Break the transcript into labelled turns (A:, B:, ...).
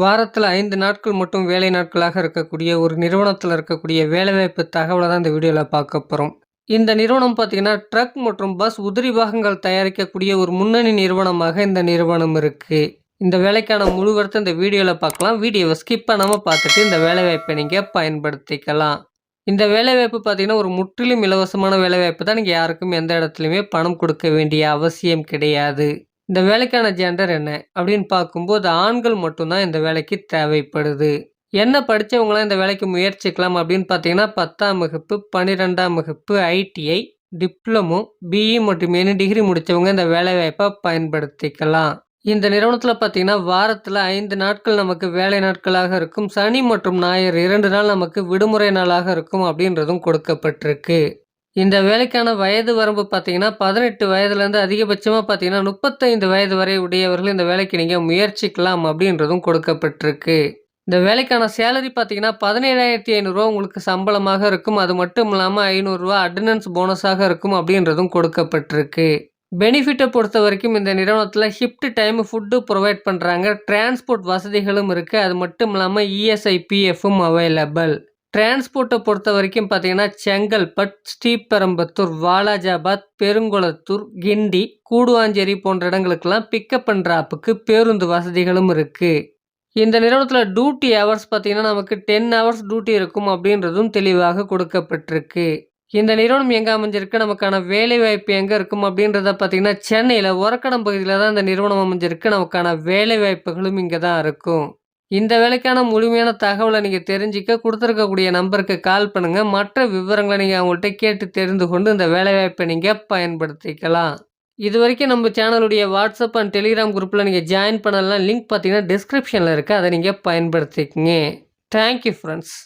A: வாரத்தில் ஐந்து நாட்கள் மட்டும் வேலை நாட்களாக இருக்கக்கூடிய ஒரு நிறுவனத்தில் இருக்கக்கூடிய வேலைவாய்ப்பு தகவலை தான் இந்த வீடியோவில் பார்க்க போகிறோம் இந்த நிறுவனம் பார்த்தீங்கன்னா ட்ரக் மற்றும் பஸ் உதிரி பாகங்கள் தயாரிக்கக்கூடிய ஒரு முன்னணி நிறுவனமாக இந்த நிறுவனம் இருக்குது இந்த வேலைக்கான முழு இந்த வீடியோவில் பார்க்கலாம். வீடியோவை ஸ்கிப் பண்ணாமல் பார்த்துட்டு இந்த வேலைவாய்ப்பை நீங்கள் பயன்படுத்திக்கலாம். இந்த வேலைவாய்ப்பு பார்த்தீங்கன்னா ஒரு முற்றிலும் இலவசமான வேலைவாய்ப்பு தான். நீங்கள் யாருக்கும் எந்த இடத்துலையுமே பணம் கொடுக்க வேண்டிய அவசியம் கிடையாது. இந்த வேலைக்கான ஜெண்டர் என்ன? அப்படின்னு பார்க்கும்போது ஆண்கள் மட்டும்தான் இந்த வேலைக்கு தேவைப்படுது. என்ன படித்தவங்களாம் இந்த வேலைக்கு முயற்சிக்கலாம் அப்படின்னு பார்த்தீங்கன்னா பத்தாம் வகுப்பு பன்னிரெண்டாம் வகுப்பு ஐடிஐ டிப்ளமோ பிஇ மற்றும் எனி டிகிரி முடித்தவங்க இந்த வேலைவாய்ப்பை பயன்படுத்திக்கலாம். இந்த நிறுவனத்தில் பார்த்தீங்கன்னா வாரத்தில் ஐந்து நாட்கள் நமக்கு வேலை நாட்களாக இருக்கும். சனி மற்றும் ஞாயிறு இரண்டு நாள் நமக்கு விடுமுறை நாளாக இருக்கும் அப்படின்றதும் கொடுக்கப்பட்டிருக்கு. இந்த வேலைக்கான வயது வரம்பு பார்த்தீங்கன்னா பதினெட்டு வயதுலேருந்து அதிகபட்சமாக பார்த்தீங்கன்னா முப்பத்தைந்து வயது வரை உடையவர்கள் இந்த வேலைக்கு நீங்கள் முயற்சிக்கலாம் அப்படின்றதும் கொடுக்கப்பட்டிருக்கு. இந்த வேலைக்கான சேலரி பார்த்தீங்கன்னா பதினேழாயிரத்தி ஐநூறுரூவா உங்களுக்கு சம்பளமாக இருக்கும். அது மட்டும் இல்லாமல் ஐநூறுரூவா அட்டண்டன்ஸ் போனஸாக இருக்கும் அப்படின்றதும் கொடுக்கப்பட்டிருக்கு. பெனிஃபிட்டை பொறுத்த வரைக்கும் இந்த நிறுவனத்தில் ஷிஃப்ட் டைம் ஃபுட்டு ப்ரொவைட் பண்ணுறாங்க டிரான்ஸ்போர்ட் வசதிகளும் இருக்குது அது மட்டும் இல்லாமல் இஎஸ்ஐபிஎஃப்பும் அவைலபிள் டிரான்ஸ்போர்ட்டை பொறுத்த வரைக்கும் பார்த்தீங்கன்னா செங்கல்பட் ஸ்ரீபெரம்பத்தூர் வாலாஜாபாத் பெருங்குளத்தூர் கிண்டி கூடுவாஞ்சேரி போன்ற இடங்களுக்கெல்லாம் பிக்கப் அண்ட் ட்ராப்புக்கு பேருந்து வசதிகளும் இருக்குது இந்த நிறுவனத்தில் டியூட்டி ஹவர்ஸ் பார்த்தீங்கன்னா நமக்கு டென் ஹவர்ஸ் டியூட்டி இருக்கும் அப்படின்றதும் தெளிவாக கொடுக்கப்பட்டிருக்கு. இந்த நிறுவனம் எங்கே அமைஞ்சிருக்கு? நமக்கான வேலை வாய்ப்பு எங்கே இருக்கும் அப்படின்றத பார்த்தீங்கன்னா சென்னையில் உரக்கடம் பகுதியில் தான் இந்த நிறுவனம் அமைஞ்சிருக்கு. நமக்கான வேலை வாய்ப்புகளும் இங்கே தான் இருக்கும். இந்த வேலைக்கான முழுமையான தகவலை நீங்கள் தெரிஞ்சிக்க கொடுத்துருக்கக்கூடிய நம்பருக்கு கால் பண்ணுங்கள் மற்ற விவரங்களை நீங்கள் அவங்கள்ட்ட கேட்டு தெரிந்து கொண்டு இந்த வேலைவாய்ப்பை நீங்கள் பயன்படுத்திக்கலாம். இது வரைக்கும் நம்ம சேனலுடைய வாட்ஸ்அப் அண்ட் டெலிகிராம் குரூப்பில் நீங்கள் ஜாயின் பண்ணலாம். லிங்க் பார்த்தீங்கன்னா டிஸ்கிரிப்ஷனில் இருக்குது அதை நீங்கள் பயன்படுத்திக்கங்க. Thank you friends